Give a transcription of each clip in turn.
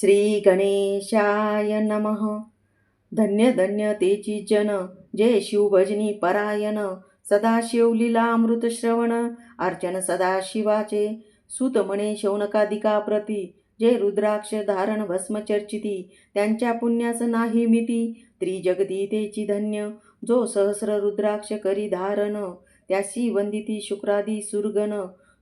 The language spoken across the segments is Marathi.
श्री गणेशाय नमः. धन्य धन्य तेची जन. जय शिवभजनी परायण. सदाशिवलीलामृत श्रवण. अर्चन सदाशिवाचे. सुत म्हणे शौनकादिका प्रती. जे रुद्राक्ष धारण भस्म चर्चिती. त्यांच्या पुण्यास नाही मिती. त्रिजगती तेची धन्य. जो सहस्र रुद्राक्ष करी धारण. त्यासी वंदिती शुक्रादी सुरगण.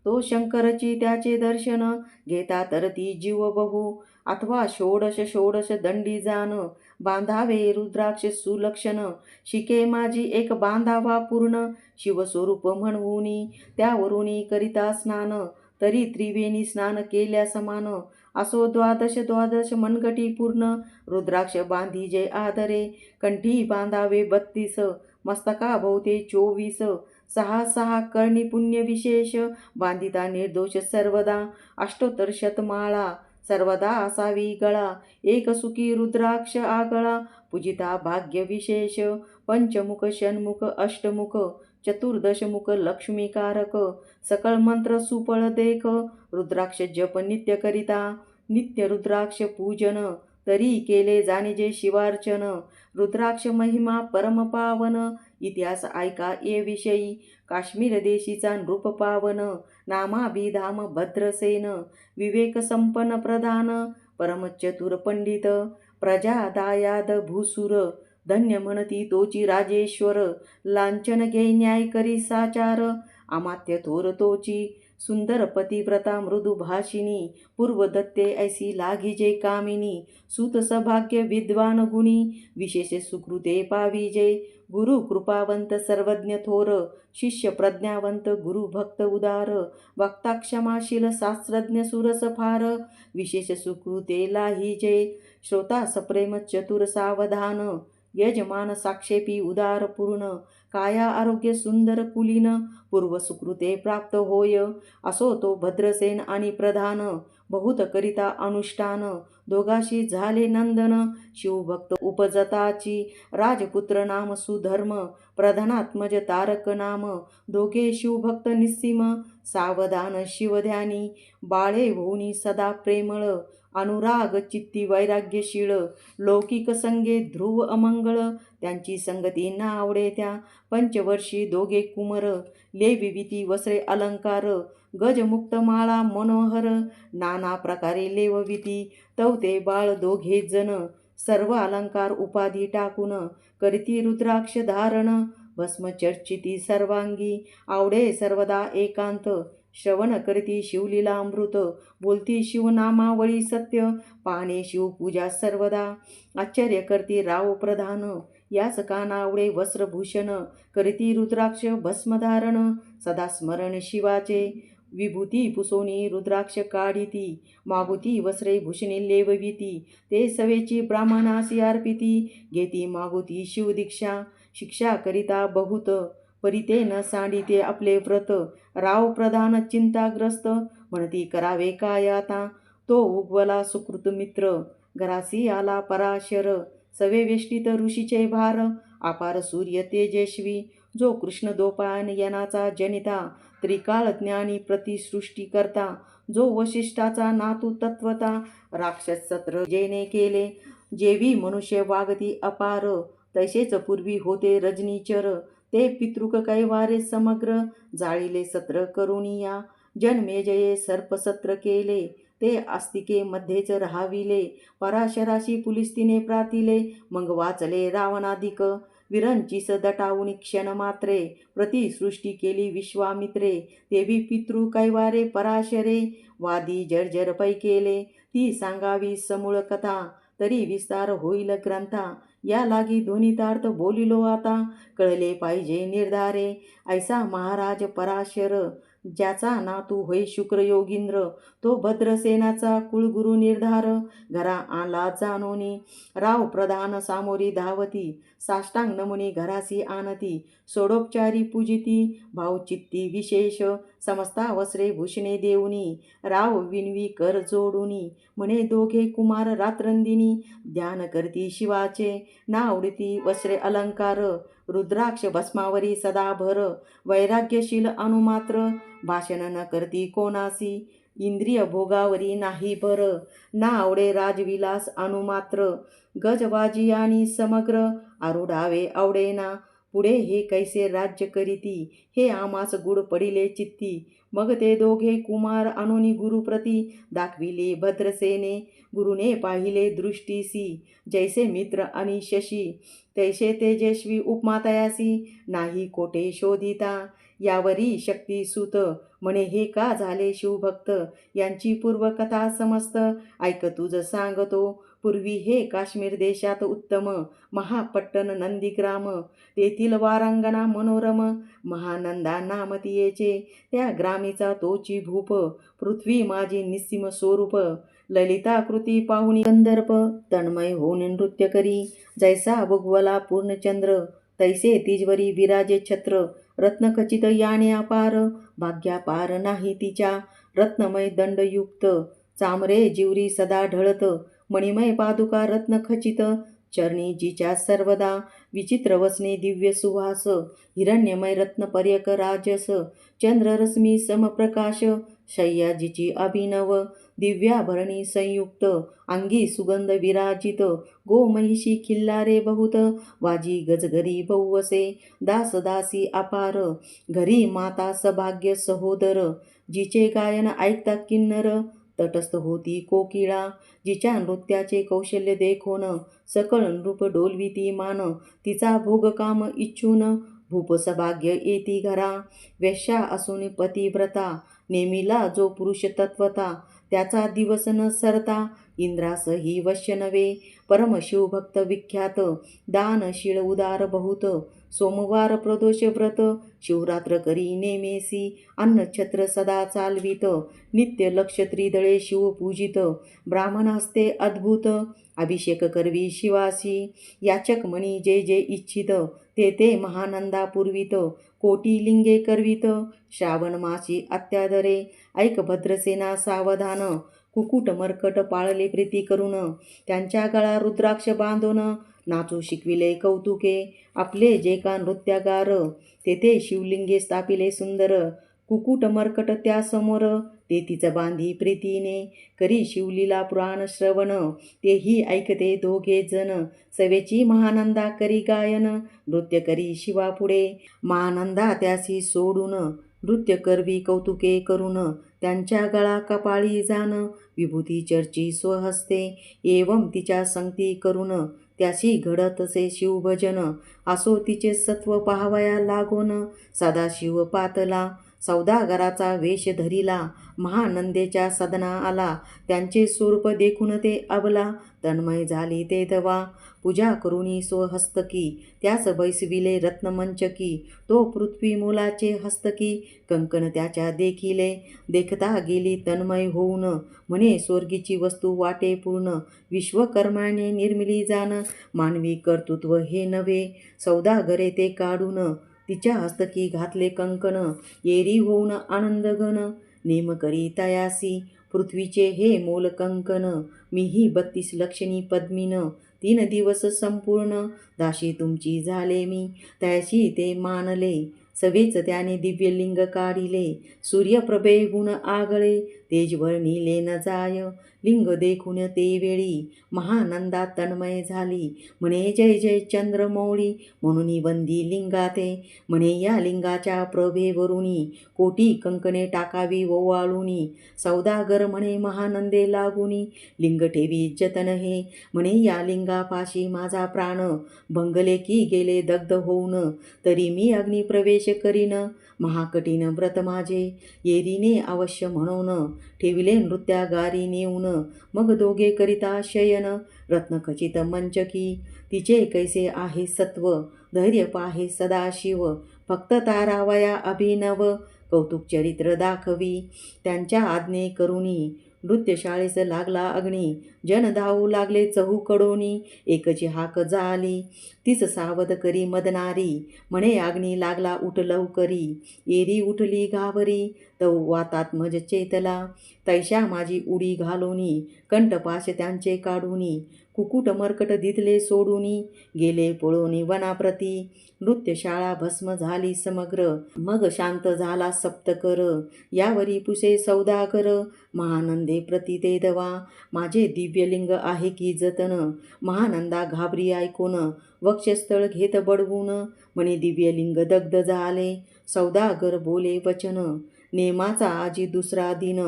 तो शंकरची त्याचे दर्शन. घेता तर ती जीव बहु अथवा षोडश षोडश दंडी जान बांधावे रुद्राक्ष सुलक्षण. शिके माझी एक बांधावा पूर्ण शिवस्वरूप म्हणूनी त्यावरूनी करिता स्नान. तरी त्रिवेणी स्नान केल्या समान. असो द्वादश द्वादश मनगटी पूर्ण रुद्राक्ष बांधी जय आदरे. कंठी बांधावे बत्तीस मस्तकाभोवते चोवीस. सहा सहा कर्णी पुण्य विशेष बांधिता निर्दोष सर्वदा. अष्टोत्तर शतमाळा सर्वदा असावी गळा. एक सुखी रुद्राक्ष आगळा. पूजिता भाग्य विशेष पंचमुख षण्मुख अष्टमुख. चतुर्दशमुख लक्ष्मीकारक. सकळ मंत्र सुपळ देख. रुद्राक्ष जप नित्य करिता. नित्य रुद्राक्ष पूजन. तरी केले जाणे जे शिवार्चन. रुद्राक्ष महिमा परमपावन इतिहास ऐका ये विषयी. काश्मीर देशीचा नृप पावन. नामाभिधाम भद्रसेन विवेकसंपन्न प्रधान परमचतुर पंडित प्रजा दायाद भूसुर धन्य म्हणती तोची राजेश्वर लांछन घे न्याय करी साचार अमात्य थोर तोची सुंदर पतिव्रता मृदू भाषिणी पूर्वदत्ते ऐसी लागिजे कामिनी सुत सभाग्य विद्वान गुणी विशेष सुकृते पाविजे गुरु कृपावंत सर्वज्ञ थोर शिष्य प्रज्ञावंत गुरु भक्त उदार वक्ता क्षमाशील शास्त्रज्ञ सुरस फार विशेष सुकृते लाहिजे श्रोता सप्रेम चतुर सावधान यजमान साक्षेपी उदार पूर्ण काया आरोग्य सुंदर कुलीन पूर्व सुकृते प्राप्त होय असो तो भद्रसेन आणि प्रधान बहुत करिता अनुष्ठान. दोघाशी झाले नंदन. शिवभक्त उपजताची राजपुत्र नाम सुधर्म. प्रधानात्मज तारक नाम. दोघे शिवभक्त निस्सीम. सावधान शिवध्यानी. बाळे होऊनी सदा प्रेमळ. अनुराग चित्ती वैराग्यशीळ. लौकिक संगे ध्रुव अमंगळ. त्यांची संगती ना आवडे त्या पंचवर्षी दोघे कुमर. लेविविती वस्त्रे अलंकार. गजमुक्त माळा मनोहर नाना प्रकारे लेवविती. तवते बाळ दोघे जण सर्व अलंकार उपाधी टाकून करती रुद्राक्ष धारण. भस्मचर्चिती सर्वांगी आवडे सर्वदा एकांत. श्रवण करती शिवलीला अमृत बोलती शिवनामावळी सत्य पाहणे शिवपूजा सर्वदा. आश्चर्य करती राव प्रधान याच कानावडे वस्त्रभूषण. करीती रुद्राक्ष भस्मधारण सदा स्मरण शिवाचे. विभूती पुसोनी रुद्राक्ष काढिती मागुती वस्त्रे भूषणे लेवविती ते सवेची ब्राह्मणासी अर्पिती घेती मागुती शिवदीक्षा शिक्षा करिता बहुत परिते न सांडिते आपले व्रत राव प्रधान चिंताग्रस्त म्हणती करावे काय आता तो उगवला सुकृत मित्र घरासी आला पराशर सवे वेष्टित ऋषीचे भार आपार सूर्य तेजस्वी जो कृष्ण दोपायन यनाचा जनिता त्रिकालज्ञानी प्रतिसृष्टी करता जो वशिष्ठाचा नातू तत्वता राक्षस सत्र जेने केले. जेवी मनुष्य वागती अपार तैसेच पूर्वी होते रजनीचर ते पितृक कैवारे समग्र जाळीले सत्र करुनिया जन्मेजये सर्पसत्र केले. ते आस्तिके मध्येच राहाविले. पराशराशी पुलिस्तीने प्रातिले. मग वाचले रावणाधिक. विरंचीस दटावून क्षण मात्रे प्रतिसृष्टी केली विश्वामित्रे देवी पितृ कैवारे पराशरे वादी जर्जर पै केले ती सांगावी समूळ कथा तरी विस्तार होईल ग्रंथा या लागी ध्वनितार्थ बोलिलो आता कळले पाहिजे निर्धारे ऐसा महाराज पराशर ज्याचा नातू होय शुक्र योगींद्र तो भद्रसेनाचा कुळगुरु निर्धार. घरा आला जानोनी राव प्रधान सामोरी धावती साष्टांग नमुनी घरासी आणती सोडोपचारी पूजिती भावचित्ती विशेष. समस्ता वस्त्रे भूषणे देऊनी राव विनवी कर जोडुनी म्हणे दोघे कुमार रात्रंदिनी ध्यान करती शिवाचे ना आवडती वस्त्रे अलंकार रुद्राक्ष भस्मावरी सदा भर वैराग्यशील अनुमात्र भाषण न करती कोणासी इंद्रिय भोगावरी नाही भर ना आवडे राजविलास अनुमात्र गजबाजी आणि समग्र आरुडावे आवडेना पुढे हे कैसे राज्य करीती? हे आमास गुड पडिले चित्ती. मग ते दोघे कुमार अनुनी गुरुप्रती दाखविले भद्रसेने. गुरुने पाहिले दृष्टीसी जैसे मित्र आणि शशी. तैसे तेजस्वी उपमातयासी नाही कोठे शोधिता? यावरी शक्ती सुत. म्हणे हे का झाले शिवभक्त? यांची पूर्वकथा समस्त. ऐक तुझ सांगतो. पूर्वी हे काश्मीर देशात उत्तम महापट्टण नंदीग्राम. तेथील वारांगणा मनोरम महानंदा नामतीयेचे त्या ग्रामीचा तोची भूप पृथ्वी माझी निस्सिम स्वरूप. ललिताकृती पाहुणी गंधर्प तन्मय होऊन नृत्य करी. जैसा भुगवला पूर्णचंद्र तैसे तिजवरी विराजे छत्र. रत्नखचित याने अपार भाग्यापार नाही तिच्या. रत्नमय दंडयुक्त चामरे जिवरी सदा ढळत. मणिमय पादुका रत्नखचित चरणी जिच्या सर्वदा विचित्र वसने दिव्य सुवास हिरण्यमय रत्नपर्यक राजस चंद्ररश्मी समप्रकाश शय्याजीची अभिनव दिव्याभरणी संयुक्त अंगी सुगंध विराजित गोमहिषी खिल्लारे बहुत वाजी गजगरी बहुवसे दास दासी अपार घरी माता सभाग्य सहोदर जिचे गायन ऐकता किन्नर तटस्थ होती कोकिळा जिच्या नृत्याचे कौशल्य देखोन सकळ नृप डोलविती मान तिचा भोगकाम इच्छून भूपसभाग्य येती घरा. वेश्या असून पतिव्रता नेमिला जो पुरुष तत्वता त्याचा दिवस न सरता इंद्रास ही वश्य नवे परमशिवभक्त विख्यात दानशील उदार बहुत सोमवार प्रदोष व्रत शिवरात्र करी नेमेसी अन्नछत्र सदा चालवित नित्य लक्ष त्रिदळे शिवपूजित ब्राह्मण हस्ते अद्भुत अभिषेक करवी शिवासी याचक मणी जे जे इच्छित ते ते महानंदा पूर्वित कोटी लिंगे करवित श्रावण मासी अत्यादरे ऐक भद्रसेना सावधान कुकुट मरकट पाळले प्रीती करून त्यांच्या गळा रुद्राक्ष बांधून नाचू शिकविले कौतुके. आपले जे का नृत्यागार तेथे शिवलिंगे स्थापिले सुंदर. कुकुट मरकट त्यासमोर ते तिचं बांधी प्रीतीने. करी शिवलीला पुराण श्रवण तेही ऐकते दोघे जण. सवेची महानंदा करी गायन नृत्य करी शिवापुढे. महानंदा त्यासी सोडून नृत्य करवी कौतुके करून. त्यांच्या गळा कपाळी जाण विभूती चर्ची स्वहस्ते. एवं तिच्या संगती करून त्याशी घडतसे शिवभजन असो तिचे सत्व पाहावया लागोन सदाशिव पातला सौदागराचा वेश धरिला महानंदेच्या सदना आला त्यांचे स्वरूप देखून ते अबला तन्मय झाली ते दवा पूजा करुणी स्वहस्तकी त्यास बैसविले रत्नमंचकी तो पृथ्वी मुलाचे हस्तकी कंकण त्याच्या देखिले. देखता गेली तन्मय होऊन म्हणे स्वर्गीची वस्तू वाटे पूर्ण विश्वकर्माने निर्मिली जाण मानवी कर्तृत्व हे नव्हे. सौदागरे ते काढून तिच्या हस्तकी घातले कंकण येरी होऊन आनंदघन. नेम करी तयासी पृथ्वीचे हे मोल कंकण. मीही बत्तीस लक्षणी पद्मीन तीन दिवस संपूर्ण. दाशी तुमची झाले मी त्याशी ते मानले. सवेच त्याने दिव्यलिंग काढिले सूर्यप्रभे गुण आगळे. तेजवर्णिले न जाय. लिंग देखून ते वेळी महानंदा तन्मय झाली. म्हणे जय जय चंद्रमौळी म्हणून वंदी लिंगाते. म्हणे या लिंगाच्या प्रभेवरुणी कोटी कंकणे टाकावी ओवाळुनी. सौदागर म्हणे महानंदे लागुनी. लिंग ठेवी जतन हे. म्हणे या लिंगापाशी माझा प्राण. भंगले की गेले दग्ध होऊन. तरी मी अग्निप्रवेश करीन. महाकठीण व्रत माझे. येरीने अवश्य म्हणून. ठेविले नृत्यागारी नेऊन मग दोघे करिता शयन रत्नखचित मंचकी. तिचे कैसे आहे सत्व? धैर्य पाहे सदाशिव फक्त तारावया अभिनव. कौतुक चरित्र दाखवी. त्यांच्या आज्ञे करुणी नृत्यशाळेस लागला अग्नी. जन धावू लागले चहूकडोनी. एकची हाक झाली तीच सावध करी मदनारी. म्हणे अग्नी लागला उठ लवकरी. एरी उठली घाबरी तव वातात्मज चेतला. तैशा माझी उडी घालोनी. कंठपाश त्यांचे काढूनी. कुकुट मरकट दिदले सोडूनी. गेले पळोनी वनाप्रती. नृत्यशाळा भस्म झाली समग्र. मग शांत झाला सप्त कर यावरी पुसे सौदा कर महानंदे प्रती ते दवा. माझे दिव्यलिंग आहे की जतन? महानंदा घाबरी ऐकून वक्षस्थळ घेत बडवून म्हणे दिव्यलिंग दग्ध झाले. सौदागर बोले वचन. नेमाचा आजी दुसरा दिन.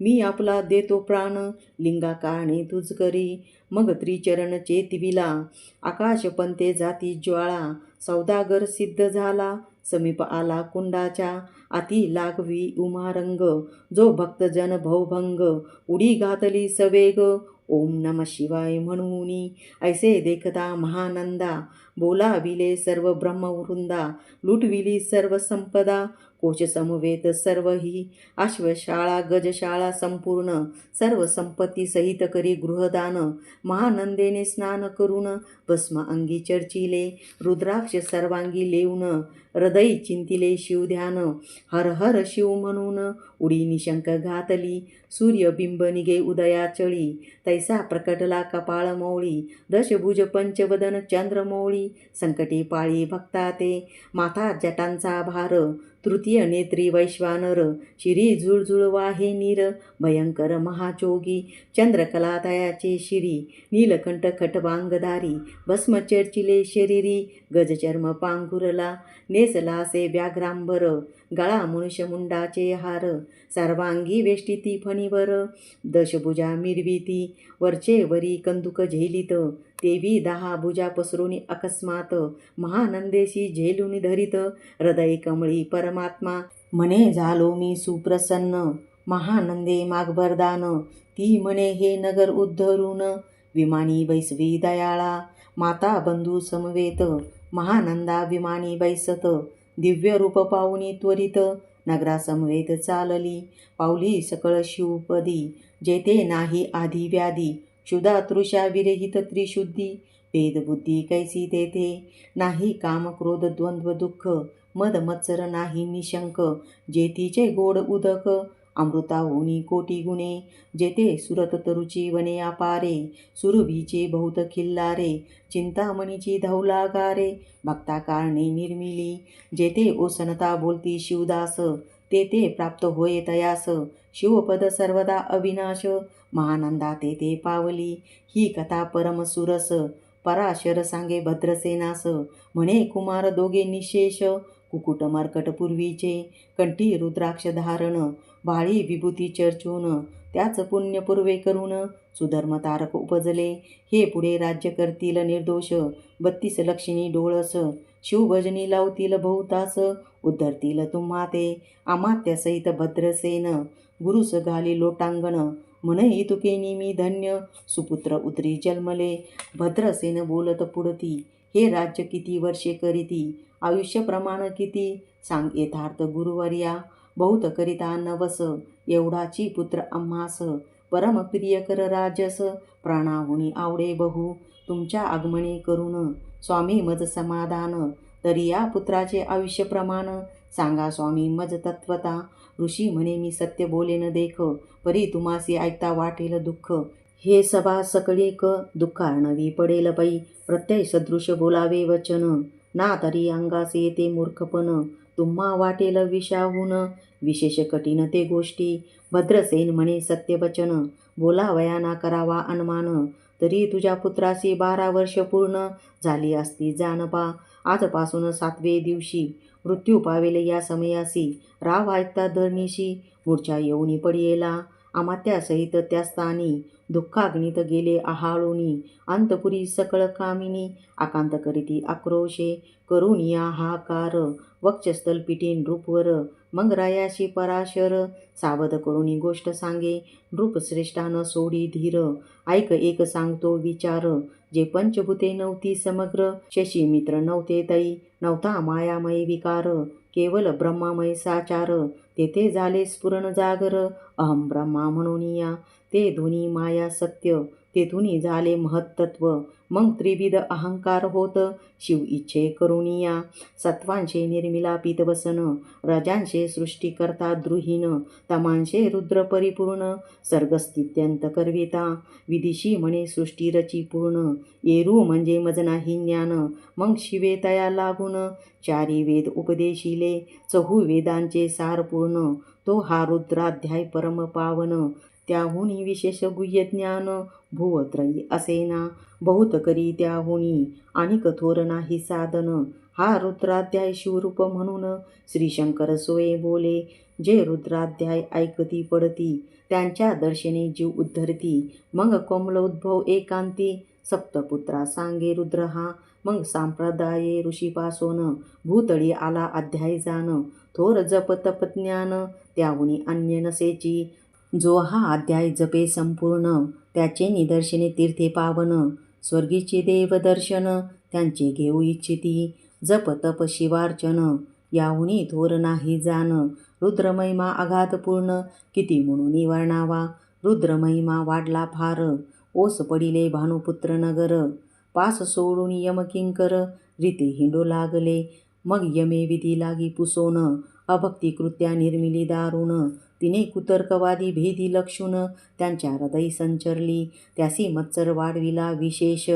मी आपला देतो प्राण. लिंगा कारणे तुझ करी मग त्रिचरण चेतविला. आकाश पंते जाती ज्वाळा. सौदागर सिद्ध झाला. समीप आला कुंडाच्या. अति लागवी उमारंग. जो भक्तजन भवभंग. उडी घातली सवेग. ओम नम शिवाय म्हणून ऐसे देखता महानंदा बोलाविले सर्व ब्रह्मवृंदा लुटविली सर्व संपदा कोश समवेत सर्व ही अश्वशाळा गजशाळा संपूर्ण सर्व संपत्ती सहित करी गृहदान महानंदेने स्नान करून भस्म अंगी चर्चिले रुद्राक्ष सर्वांगी लेऊन हृदय चिंतिले शिवध्यान हर हर शिव म्हणून उडी निशंक घातली सूर्यबिंब निगे उदयाचळी तैसा प्रकटला कपाळ मौळी दशभुज पंचवदन चंद्रमौळी संकटी पाळी भक्ता ते. माथा जटांचा भार तृतीय नेत्री वैश्वानर शिरी झुळझुळ वाहे नीर भयंकर महाचोगी चंद्रकला दयाचे शिरी नीलकंठ खटवांगधारी भस्म चर्चिले शरीरी गजचर्म पांघुरला नेसलासे व्याघ्रांबर गळा मनुष्यमुंडाचे हार सर्वांगी वेष्टिती फणीवर दशभुजा मिरवीती वरचे वरी कंदुक झेलित तेवी दहा भुजा पसरून अकस्मात महानंदेशी झेलून धरित हृदय कमळी परमात्मा म्हणे झालो मी सुप्रसन्न महानंदे मागबरदान ती म्हणे हे नगर उद्धरून विमानी बैसवी दयाळा माता बंधू समवेत महानंदा विमानी बैसत दिव्य रूप पाहुनी त्वरित नगरासमवेत चालली पावली सकळ शिवपदी जेथे नाही आधी व्याधी विरहित त्रिशुद्धी भेदबुद्धी कैसी तेथे नाही काम क्रोध द्वंद्व दुःख मद मत्सर नाही निशंक जेतीचे गोड उदक अमृताहुनी कोटी गुणे जेथे सुरत तरुची वने अपारे सुरभीचे बहुत खिल्लारे चिंतामणीची धौलागारे भक्ता कारणे निर्मिली जेथे ओसनता बोलती शिवदास तेथे प्राप्त होय तयास शिवपद सर्वदा अविनाश महानंदा तेथे पावली. ही कथा परमसुरस पराशर सांगे भद्रसेनास. म्हणे कुमार दोघे निशेष कुकुट मर्कट पूर्वीचे. कंठी रुद्राक्ष धारण बाळी विभूती चर्चून. त्याच पुण्य पूर्वे करून सुधर्म तारक उपजले. हे पुढे राज्य करतील निर्दोष. बत्तीस लक्ष्मी डोळस. शिवभजनी लावतील बहुतास उद्धरतील तुम्हा ते अमात्यासहित भद्रसेन. गुरुस घाली लोटांगण. मनही तुके मी धन्य सुपुत्र उतरी जन्मले भद्रसेन बोलत पुढती हे राज्य किती वर्षे करीती आयुष्य प्रमाण किती? सांग यथार्थ गुरुवर्या बहुत करिता नवस एवढाची पुत्र आम्हास परमप्रिय कर राजस प्राणाहुनी आवडे बहु तुमच्या आगमने करून स्वामी मज समाधान तरी या पुत्राचे आयुष्य प्रमाण सांगा स्वामी मज तत्वता ऋषी म्हणे मी सत्य बोलेन देख परी तुम्हासी ऐकता वाटेल दुःख. हे सभा सकळीक दुःखार्णवी पडेल पै. प्रत्यय सदृश बोलावे वचन. ना तरी अंगास येते मूर्खपण. तुम्हा वाटेल विषाहून. विशेष कठीण ते गोष्टी. भद्रसेन म्हणे सत्यवचन बोलावया ना करावा अनुमान. तरी तुझ्या पुत्रासी बारा वर्ष पूर्ण झाली असती जानपा आजपासून सातवे दिवशी मृत्यू पावेले या समयासी. राव ऐकता धरणीशी मूर्छा येऊनी पडियेला. अमात्यासहित त्या स्थानी दुःखाग्नीत गेले आहाळूनी. अंतपुरी सकळ कामिनी आकांत करीती आक्रोशे. करुणिया हाकार वक्षस्थल पिटीन रूपवर मग रायाशी पराशर सावध करुणी गोष्ट सांगे. नृपश्रेष्ठानं सोडी धीर. ऐक एक सांगतो विचार. जे पंचभूते नव्हती समग्र शशी मित्र नव्हते तई. नव्हता मायामय विकार. केवल ब्रह्मामय साचार. तेथे झाले स्फुरण जागर. अहम ब्रह्मा म्हणून या. ते ध्वनी माया सत्य. तेथुनी झाले महत्तत्व. मग त्रिविध अहंकार होत. शिव इच्छे करुणिया सत्वांशे निर्मिला पितवसन रजांशे सृष्टिकर्ता द्रुहीन तमांशे रुद्र परिपूर्ण. सर्गस्थित्यंत करविता. विदिशी म्हणे सृष्टीरची पूर्ण येरू म्हणजे मजनाही ज्ञान मग शिवे तया लागून. चारी वेद उपदेशिले. चहू वेदांचे सार पूर्ण. तो हा रुद्राध्याय परम पावन. त्याहून विशेष गुह्य ज्ञान भुवत्रयी असेना बहुत करी त्याहुनी आणि कथोर नाही साधन. हा रुद्राध्याय शिवरूप म्हणून श्रीशंकर सोये बोले. जे रुद्राध्याय ऐकती पडती त्यांच्या दर्शने जीव उद्धरती. मग कोमलोद्भव एकांती सप्तपुत्रा सांगे रुद्र हा. मग सांप्रदाये ऋषीपासोन भूतळी आला अध्याय जाण. थोर जप तप ज्ञान त्याहुनी अन्य नसेची. जो हा अध्याय जपे संपूर्ण त्याचे निदर्शने तीर्थे पावन स्वर्गीचे देवदर्शन त्यांचे घेऊ इच्छिती जप तप शिवार्चन याहुनी थोर नाही जाण रुद्रमहिमा अगाध किती म्हणून वर्णावा रुद्रमहिमा वाढला फार ओस पडिले भानुपुत्र नगर पास सोडून यमकिंकर रीते हिंडू लागले मग यमे विधी लागी पुसोन अभक्तिकृत्या निर्मिली दारुण तिने कुतर्कवादी भेदी लक्षून त्यांच्या हृदयी संचरली. त्यासी मत्सर वाढविला विशेष.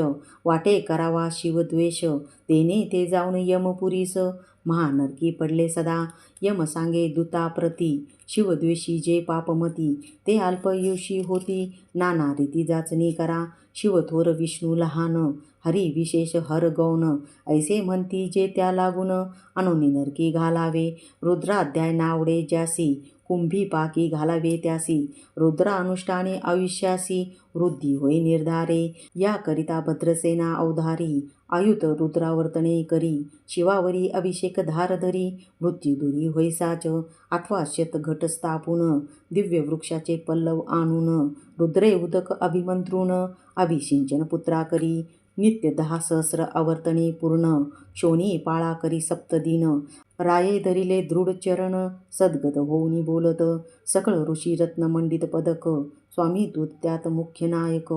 वाटे करावा शिवद्वेष. तेने ते जाऊन यमपुरीस. महानरकी पडले सदा. यम सांगे दुताप्रती. शिवद्वेषी जे पापमती. ते अल्पयुषी होती. नाना रीती जाचणी करा. शिवथोर विष्णू लहान. हरी विशेष हर गौण. ऐसे म्हणती जे त्या लागून. अनुनी नरकी घालावे. रुद्राध्याय नावडे ज्यासी. कुंभी पाकी घालावे त्यासी रुद्र अनुष्ठाने आयुष्यासी वृद्धी होय निर्धारे. याकरिता भद्रसेना अवधारी आयुत रुद्रावर्तने करी शिवावरी अभिषेक धारधरी मृत्युदुरी होय साच अथवा शत घट स्थापून दिव्य वृक्षाचे पल्लव आणून रुद्रे उदक अभिमंत्रून अभिषिंचन पुत्रा करी नित्य दहा सहस्र आवर्तनी पूर्ण शोनी पाळा करी सप्तदिन राये धरिले दृढ चरण सद्गत होऊनी बोलत. सकळ ऋषी रत्नमंडित पदक. स्वामी दूत त्यात मुख्य नायक.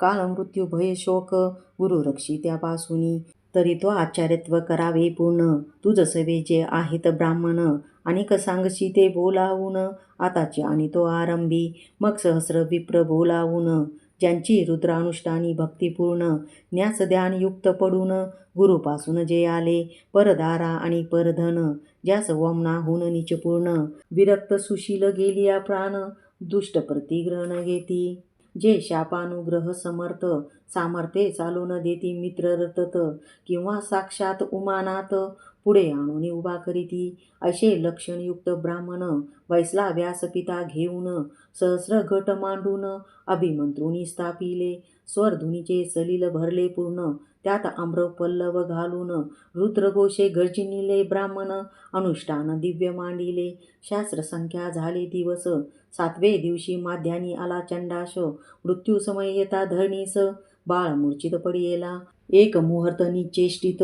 काल मृत्यू भय शोक गुरु रक्षी त्यापासूनी. तरी तो आचार्यत्व करावे पूर्ण. तुझ सवे जे आहेत ब्राह्मण अनेक सांगशी ते बोलावून. आताचे आणि तो आरंभी मग सहस्र विप्र बोलावून. ज्यांची रुद्रानुष्ठानी भक्तिपूर्ण न्यास ध्यानयुक्त पडून गुरुपासून जे आले परदारा आणि परधन ज्यास वमनाहून निचपूर्ण विरक्त सुशील गेलिया प्राण दुष्ट प्रतिग्रहण घेती. जे शापानुग्रह समर्थ सामर्थ्ये चालून देती मित्ररतत किंवा साक्षात उमानात पुढे आणून उभा करीती. असे लक्षणयुक्त ब्राह्मण वैसला व्यासपिता घेऊन सहस्र घट मांडून अभिमंत्रुनी स्थापिले. स्वरधुनीचे सलील भरले पूर्ण. त्यात आम्र पल्लव घालून रुद्रघोषे गर्जिनिले ब्राह्मण. अनुष्ठान दिव्य मांडिले. शास्त्र संख्या झाले दिवस. सातवे दिवशी माध्यानी आला चंडाश. मृत्यू समय येता धरणीस. बाळ मूर्छित पडियेला. एक मुहूर्त निचेष्टित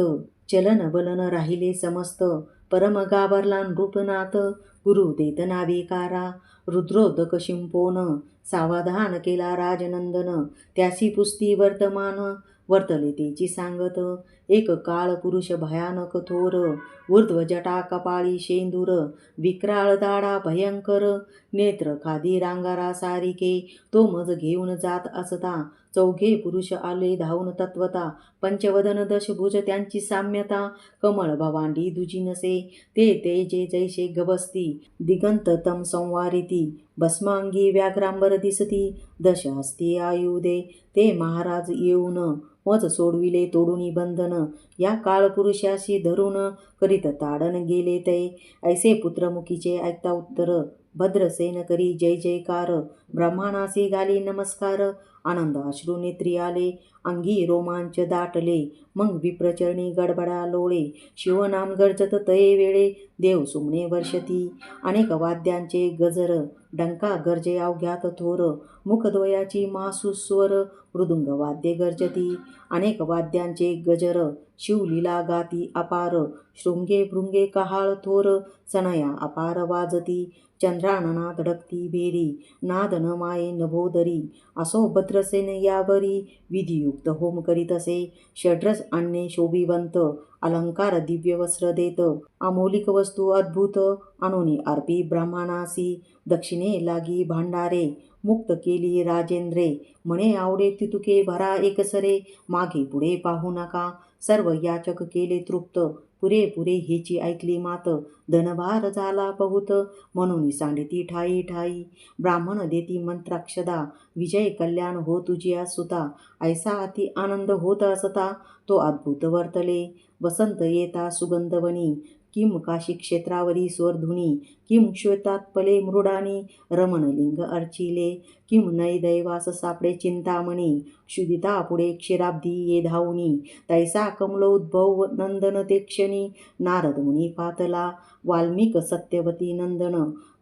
चलन बलन राहिले समस्त. परमगावरला नृपनाथ गुरु देतना विकारा रुद्रोदक शिंपोन सावधान केला राजनंदन. त्यासी पुस्ती वर्तमान वर्तले तेची सांगत. एक काळ पुरुष भयानक थोर. ऊर्ध्वजटा कपाळी शेंदूर. विक्राळ दाडा भयंकर. नेत्र खादी रांगारा सारिके तो मज घेऊन जात असता. चौघे पुरुष आले धावून तत्वता. पंचवदन दशभुज त्यांची साम्यता. कमळ भवांडी दुजी नसे ते ते जे जैसे गबस्ती दिगंत तम संवारिती. भस्मांगी व्याघ्रांबर दिसती. दश हस्ती आयुदे ते महाराज येऊन मज सोडविले तोडूनी बंधन. या काळपुरुषाशी धरून करीत ताडन गेले ते. ऐसे पुत्रमुखीचे ऐकता उत्तर. भद्रसेन करी जय जयकार ब्रह्माणासी घाली नमस्कार आनंद अश्रू नेत्री आले अंगी रोमांच दाटले मग विप्रचरणी गडबडा लोळे शिवनाम गर्जत तये वेळे देव सुमणे वर्षती अनेक वाद्यांचे गजर डंका गर्जे अवघ्यात थोर मुखद्वयाची मासुस्वर मृदुंग वाद्ये गर्जती अनेक वाद्यांचे गजर शिवलीला गाती अपार. शृंगे भृंगे कहाळ थोर. सणया अपार वाजती. चंद्रानना धडकती बेरी. नादन माये नभोदरी. असो भद्रसेन यावरी. विधियुक्त होम करीत असे षड्रस आणणे शोभिवंत. अलंकार दिव्य वस्त्र देत. अमोलिक वस्तू अद्भुत. अनुनी अर्पी ब्राह्मणासी. दक्षिणे लागी भांडारे. मुक्त केली राजेंद्रे. म्हणे आवडे तितुके भरा एकसरे मागे पुढे पाहू नका. सर्व याचक केले तृप्त. पुरे पुरे हेची ऐकली मात. धनभार झाला बहुत. म्हणून सांडती ठाई ठाई. ब्राह्मण देती मंत्राक्षदा. विजय कल्याण हो तुझी सुता ऐसा अति आनंद होत असता. तो अद्भुत वर्तले. वसंत येता सुगंधवनी. किम काशी क्षेत्रावरी स्वरधुनी किम श्वेतात्पले मृडानी रमणलिंग अर्चिले किम नैदैवास सापडे चिंतामणी क्षुदिता पुढे क्षीराब्धी ये धावनी तैसा कमलोद्भव नंदन ते क्षणी नारद मुनी पातला वाल्मिक सत्यवती नंदन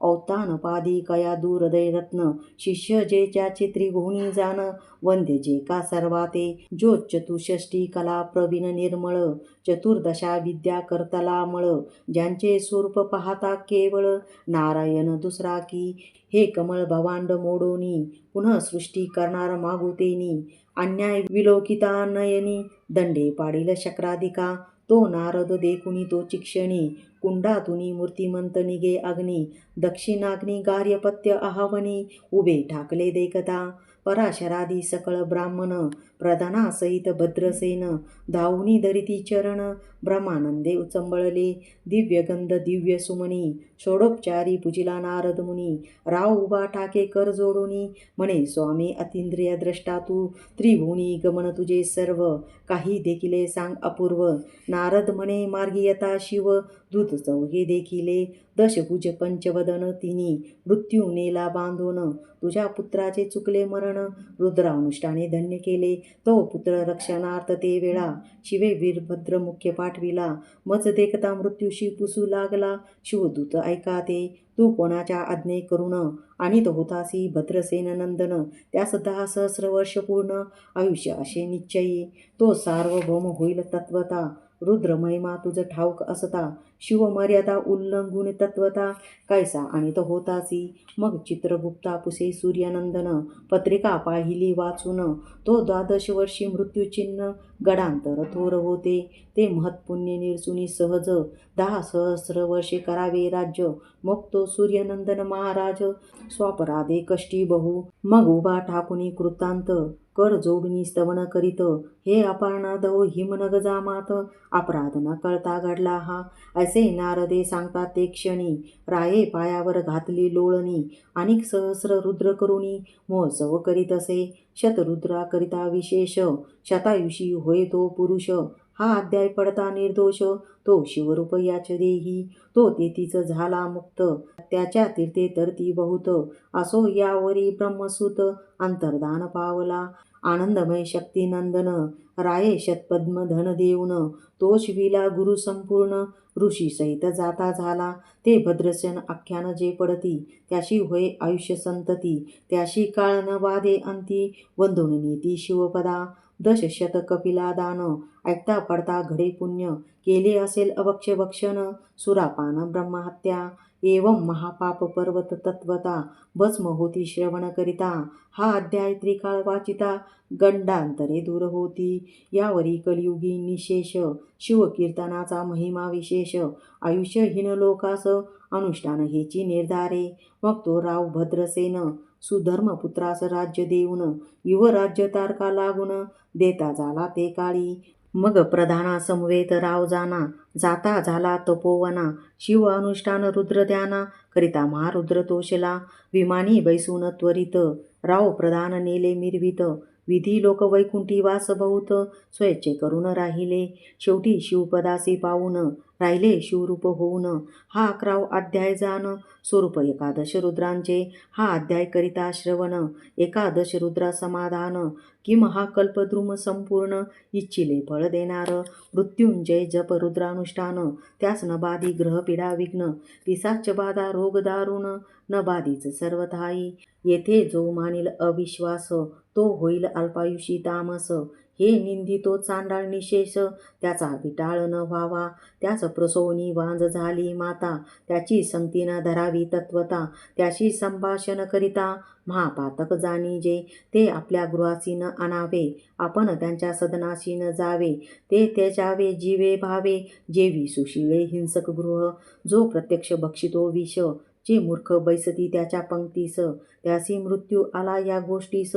औतान पादी कया दूरदय शिष्य जे ज्याचे त्रिभुवनी जाण वंद्य जे का सर्वाते जो चतुषष्टी कला प्रवीण निर्मळ चतुर्दशा विद्या करतला मळ ज्यांचे स्वरूप पाहता केवळ नारायण दुसरा की हे कमळ भवांड मोडोनी पुनः सृष्टी करणार मागुतेनी अन्याय विलोकिता नयनी दंडे पाडील शक्राधिका तो नारद देखुनी तो चिक्षणी कुंडातुनी मूर्तिमंत निगे अग्नी दक्षिणाग्नी गार्यपत्य आहावनी उभे ठाकले देखता पराशरादी सकळ ब्राह्मण प्रधानासहित भद्रसेन धावनी धरिती चरण. ब्रह्मानंदे उचंबळले. दिव्यगंध दिव्य सुमनी. षोडोपचारी पुजिला नारद मुनी. राव उभा टाके कर जोडोनी. म्हणे स्वामी अतिंद्रिय द्रष्टा तू. त्रिभुवनी गमन तुझे सर्व. काही देखिले सांग अपूर्व. नारद म्हणे मार्गीयता शिव. दूत चौघे देखिले. दशभुज पंचवदन तिनी. मृत्यू नेला बांधून. तुझ्या पुत्राचे चुकले मरण. रुद्रानुष्ठाने धन्य केले. तो पुत्र रक्षणार्थ ते वेळा शिवे वीरभद्र मुख्य पाठविला. मच देखता मृत्यूशी पुसू लागला. शिवदूत ऐका ते तू कोणाच्या आज्ञे करुण? आणि तो होतासी भद्रसेन नंदन. त्यास दहा सहस्र वर्ष पूर्ण आयुष्य असे निश्चयी. तो सार्वभौम होईल तत्वता. रुद्र महिमा तुझ ठाऊक असता. शिवमर्यादा उल्लंघून तत्वता कैसा? आणि तो होतासी. मग चित्रगुप्ता पुसे सूर्यनंदन पत्रिका पाहिली वाचून तो द्वादश वर्षी मृत्यूचिन्ह गडांतर थोर होते. ते महत्पुण्य निरसुनी सहज दहा सहस्र वर्षे करावे राज्य. मग तो सूर्यनंदन महाराज स्वापराधे कष्टी बहु. मग उभा ठाकुनी कृतांत कर जोडणी स्तवन करीत. हे अपारणादव हिमनग जामात अपराध न कळता घडला हा. त्याचे नारदे सांगतात ते क्षणी राये पायावर घातली लोळणी. अनेक सहस्र रुद्र करुणी महोत्सव करीत असे. शतरुद्राकरिता विशेष शतायुषी होय तो पुरुष. हा अध्याय पडता निर्दोष. तो शिवरूप याच देही. तो तेथीच झाला मुक्त. त्याच्या तीर्थे तरती बहुत. असो यावरी ब्रह्मसूत. अंतर्दान पावला. आनंदमय शक्तिनंदन. राये शतपद्म धन देऊन. तोच विला गुरु संपूर्ण. ऋषी सहित जाता झाला. ते भद्रसेन आख्यान जे पडती त्याशी होय आयुष्य संतती. त्याशी काळ न बाधे अंती वंदून नीती शिवपदा. दशशत कपिला दान ऐकता पडता घडे पुण्य. केले असेल अवक्ष भक्षण सुरापान ब्रह्महत्या. एवं महापाप पर्वत तत्वता भस्म होती श्रवण करिता हा अध्याय त्रिकाळ वाचिता गंडांतरे दूर होती. यावरी कलियुगी निशेष शिवकीर्तनाचा महिमा विशेष आयुष्यहीन लोकास अनुष्ठान हेची निर्धारे. मग तो राव भद्रसेन सुधर्मपुत्रास राज्य देऊन युवराज्य तारका लागून देता झाला ते काळी. मग प्रधानासमवेत राव जाना जाता झाला तपोवना शिव अनुष्ठान रुद्र ध्याना करिता महारुद्र तोषला विमानी बैसून त्वरित राव प्रधान नेले मिरवित विधी लोक वैकुंठी वास बहुत करून राहिले शेवटी शिवपदासी पाहून राहिले शिवरूप होऊन. हा अकराव अध्याय जाण स्वरूप. एकादश रुद्रांचे हा अध्याय करिता श्रवण. एकादश रुद्रा समाधान. किम हा कल्पद्रुम संपूर्ण. इच्छिले फळ देणार. मृत्युंजय जप रुद्रानुष्ठान. त्यास न बाधी ग्रहपीडा विघ्न. पिसाच बाधा रोग दारुण. न बाधीच सर्वथाई येथे जो मानिल अविश्वास तो होईल अल्पायुषी तामस. हे निंदितो चांडाळ निशेष. त्याचा विटाळ न व्हावा. त्याच प्रसवनी वांज झाली माता. त्याची संगती न धरावी तत्वता. त्याशी संभाषण करिता महापातक जाणी जे ते आपल्या गृहासी न आणावे. आपण त्यांच्या सदनाशी न जावे. ते त्याच्यावे जीवे भावे. जेवी सुशिळे हिंसक गृह. जो प्रत्यक्ष भक्षितो विष. जे मूर्ख बैसती त्याच्या पंक्तीस त्यासी मृत्यू आला या गोष्टीस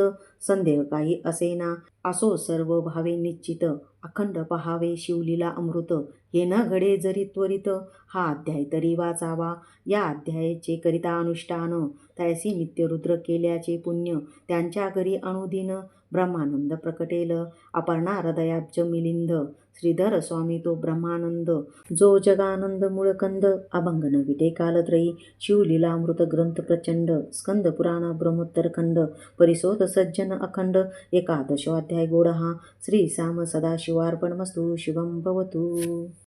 संदेह काही असेना. असो सर्व भावे निश्चित अखंड पहावे शिवलीला अमृत. हे न घडे जरी त्वरित हा अध्याय तरी वाचावा. या अध्यायाचे करिता अनुष्ठान त्यासी नित्यरुद्र केल्याचे पुण्य त्यांच्या घरी अनुदिन ब्रह्मानंद प्रकटेल. अपर्णा हृदयाब्ज मिलिंद. श्रीधर स्वामी तो ब्रह्मानंद. जो जगानंद मूळकंद. अभंग न विटे कालत्रयी. शिवलीलामृत ग्रंथ प्रचंड. स्कंद पुराण ब्रह्मोत्तर खंड. परिसोत सज्जन अखंड. एकादशोध्याय गोड हा श्री साम सदाशिवार्पणमस्तु. शिवं भवतु.